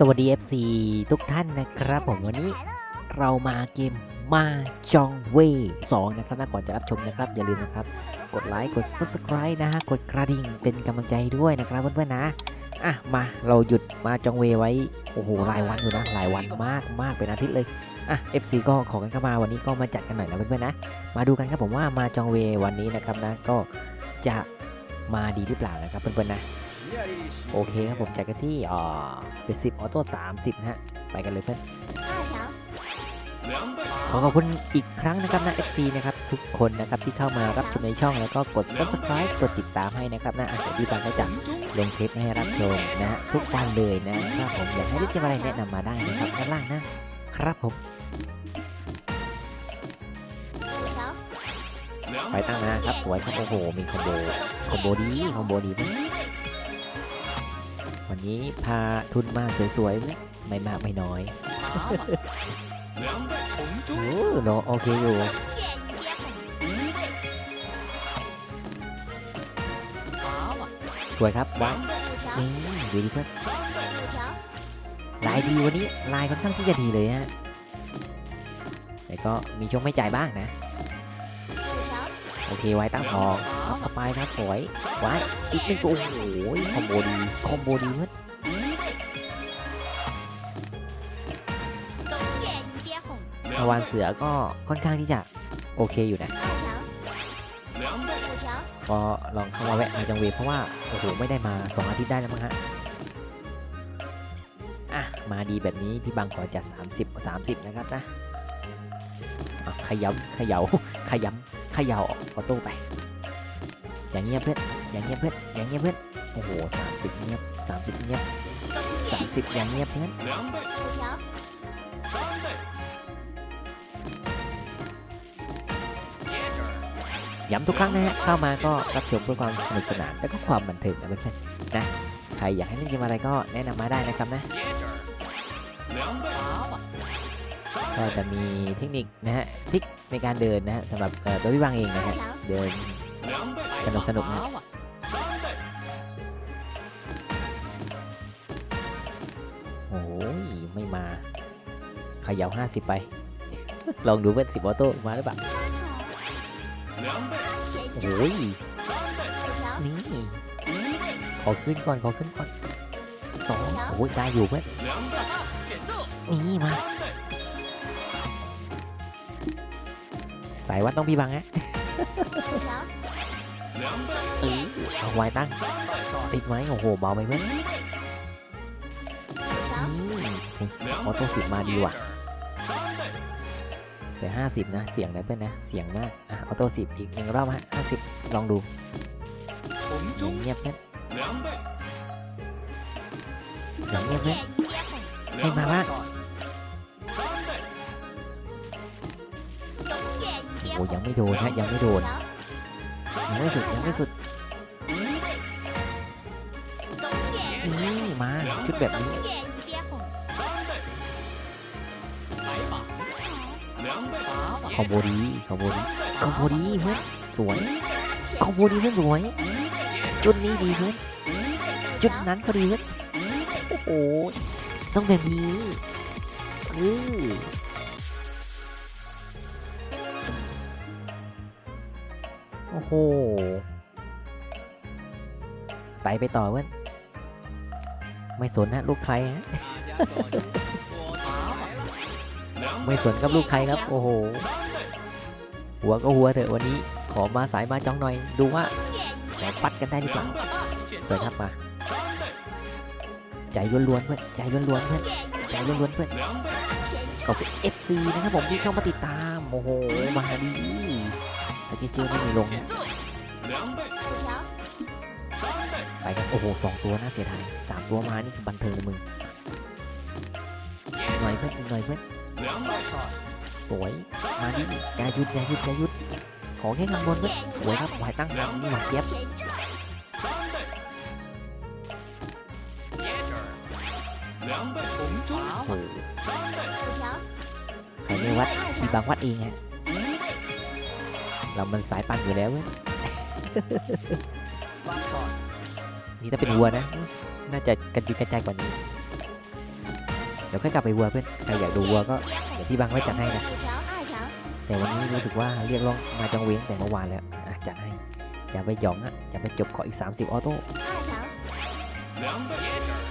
สวัสดี FC ทุกท่านนะครับผมวันนี้เรามาเกมมาจองเว่สองนะครับนะก่อนจะรับชมนะครับอย่าลืมนะครับ กดไลค์กด Subscribe นะฮะกดกระดิ่งเป็นกำลังใจด้วยนะครับเพื่อนๆนะอะมาเราหยุดมาจองเวไว้โอ้โหหลายวันอยู่นะหลายวันมากมากเป็นอาทิตย์เลยอะ FC ก็ขอกันเข้ามาวันนี้ก็มาจัดกันหน่อยนะเพื่อนๆนะ มาดูกันครับผมว่ามาจองเววันนี้นะครับนะก็จะมาดีหรือเปล่านะครับเพื่อนๆนะ โอเคครับผมจัดกันที่อ่าเป็นสิบออโต้สามสิบนะฮะ ไปกันเลยเพื่อนขอขอบคุณอีกครั้งนะครับนะ FC นะครับทุกคนนะครับที่เข้ามารับชมในช่องแล้วก็กด subscribe กดติดตามให้นะครับนะอะเดี๋ยวพี่บังก็จะลงคลิปให้รับชมนะทุกวันเลยนะครับผมอยากให้เล่นเกมอะไรแนะนำมาได้นะครับด้านล่างนะครับผมไปตั้งนะครับสวยครับโอ้โหมีคอมโบคอมโบดีคอมโบดีนะ วันนี้พาทุนมาสวยๆไหมไม่มากไม่น้อยโอ้โนโอเคอยู่สวยครับว้าวนี่ดูดิเพื่อนลายดีวันนี้ลายค่อนข้างที่จะดีเลยฮะแต่ก็มีช่วงไม่จ่ายบ้างนะ โอเคไว้ตั้งทองเอาต่อไปครับสวยไว้อีกหนึ่งตัวโอ้โหคอมโบดีคอมโบดีเพื่อนทวานเสือก็ค่อนข้างที่จะโอเคอยู่นะก็ลองเข้ามาแวะในจังเวเพราะว่าโอ้โหไม่ได้มาสองอาทิตย์ได้แล้วมั้งฮะอะมาดีแบบนี้พี่บังขอจัด 30 30 นะครับนะขยำขย่าขยำ ขย่าออโต้ไป อย่างเงียบเพื่อนอย่างเงียบเพื่อนอย่างเงียบเพื่อนโอ้โหสามสิบเงียบสามสิบเงียบสามสิบอย่างเงียบเพื่อนย้ำทุกครั้งนะฮะเข้ามาก็รับชมเพื่อความสนุกสนานและก็ความบันเทิงนะเพื่อนๆนะใครอยากให้เล่นเกมอะไรก็แนะนำมาได้นะครับนะ ก็จะมีเทคนิคนะฮะทิกในการเดินนะฮะสำหรับตัวพี่บางเองนะฮะเดินสนุกสนุกนะโอ้ยไม่มาเขย่าห้าสิบไป ลองดูเพื่อนสิบออโต้มาหรือเปล่าโอ้ยนี่ขอขึ้นก่อนขอขึ้นก่อนสองโอ้ยได้อยู่เพื่อนนี่มา สายวัดต้องพี่บังฮะเออเอาไว้ตั้ง ติดไหมโอ้โหเบาไปเพื่อนออโต้สิบมาดีว่ะแต่ห้าสิบนะ เสียงนะเพื่อนนะ เสียงมากอะออโต้สิบอีกหนึ่งรอบฮะห้าสิบลองดูเงียบเพื่อนอย่างเงียบเพื่อนให้มาบ้าง ไม่โดนฮะยังไม่โดนยังไม่สุดยังไม่สุดนี่มาชุดแบบนี้คอมโบดีคอมโบดีคอมโบดีเพื่อนสวยคอมโบดีเพื่อนสวย จุดนี้ดีเพื่อนจุดนั้นก็ดีเพื่อนโอ้โหต้องแบบนี้อือ อ้โหไต่ไปต่อเพื่อนไม่สนนะลูกใครฮะ ไม่สนกับลูกใครครับ โอ้โห หัวก็หัวเถอะวันนี้ ขอมาสายมาจ้องหน่อย ดูว่าจะปัดกันได้หรือเปล่าเปิดครับมา ใจล้วนๆเพื่อน ใจล้วนๆเพื่อน ใจล้วนๆเพื่อนขอบคุณ FC นะครับผมที่เข้ามาติดตาม โอ้โห มาดี แต่เจอไม่มีลงนะไปครับโอ้โหสองตัวน่าเสียดายสามตัวมานี่คือบันเทิงเลยมึงหน่อยเพื่อนหน่อยเพื่อนสวยมาดิอย่าหยุดอย่าหยุดอย่าหยุดขอแค่ข้างบนเพื่อนสวยครับหวายตั้งนำนี่หวาเจี๊ยบโอ้โหใครไม่วัดมีบางวัดเองฮะ เรามันสายปั่นอยู่แล้วเว้ยนี่ถ้าเป็นวัวนะ น่าจะกระจุยกระจายกว่านี้ เดี๋ยวค่อยกลับไปวัวเพื่อน ใครอยากดูวัวก็เดี๋ยวพี่บังไว้จัดให้นะ แต่วันนี้รู้สึกว่าเรียกร้องมาจังเว้งแต่เมื่อวานแล้วะจัดให้ อย่าไปหยองอะ อย่าไปจบขออีก 30 ออโต้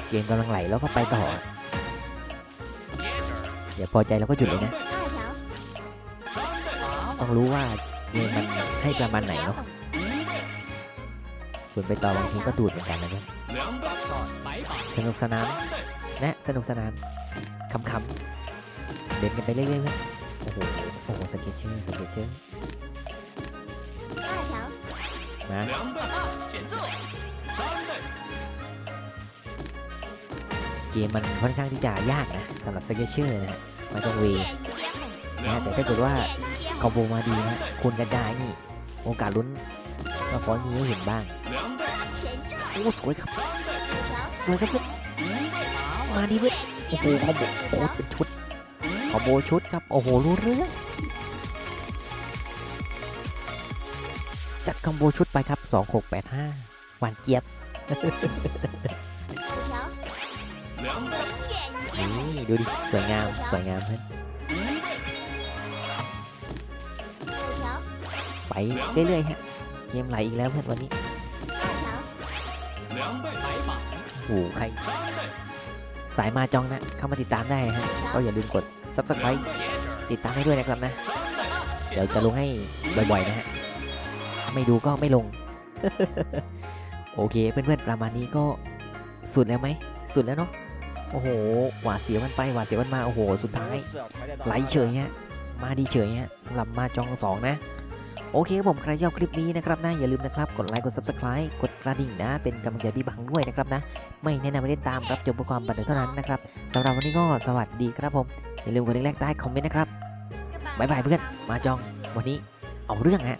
เกมกำลังไหลแล้วก็ไปต่อ เดี๋ยวพอใจเราก็หยุดเลยนะ ต้องรู้ว่า เกมมันให้ประมาณไหนเนาะส่วนไปต่อบางทีก็ดูดเหมือนกันนะเนี่ยสนุกสนานนะสนุกสนานคำๆเด่นกันไปเรื่อยๆเว้ยโอ้โหโอ้โหสเก็ตเชอร์สเก็ตเชอร์มาเกมมันค่อนข้างที่จะยากนะสำหรับสเก็ตเชอร์นะฮะมาตรงเวนะแต่ถ้าเกิดว่า คอมโบมาดีนะคุณกระจายนี่ โอกาสลุ้นมาฟอนนี้ให้เห็นบ้าง โอ้สวยครับ สวยครับมาดีเพื่โอ้โหคขมโบโอ้เป็นชุดคอมโบชุดครับ โอ้โหรู้เรื่องจักคอมโบชุดไปครับ 2685หวานเจี๊ยบนี่ดูดิ สวยงาม สวยงามฮะ ไปเรื่อยๆฮะเกมไหลอีกแล้วเพื่อนวันนี้โอ้หใคร สายมาจองนะ เข้ามาติดตามได้ฮะก็อย่าลืมกด subscribe ติดตามให้ด้วยนะครับนะ เดี๋ยวจะลงให้บ่อยๆนะฮะไม่ดูก็ไม่ลง โอเคเพื่อนๆประมาณนี้ก็สุดแล้วไหมสุดแล้วเนาะโอ้โหหวาดเสียวกันไปหวาดเสียวกันมาโอ้โหสุดท้ายไหลเฉยฮะมาดีเฉยฮะสำหรับมาจองสองนะ โอเคครับผมใครชอบคลิปนี้นะครับนะอย่าลืมนะครับกดไลค์กด subscribe กดกระดิ่งนะ เป็นกำลังใจพี่บังด้วยนะครับนะ ไม่แนะนำให้เล่นตามรับชมเพื่อความบันเทิงเท่านั้นนะครับสำหรับวันนี้ก็สวัสดีครับผมอย่าลืมกดไลค์ใต้คอมเมนต์นะครับบายบายเพื่อนมาจองวันนี้เอาเรื่องฮะ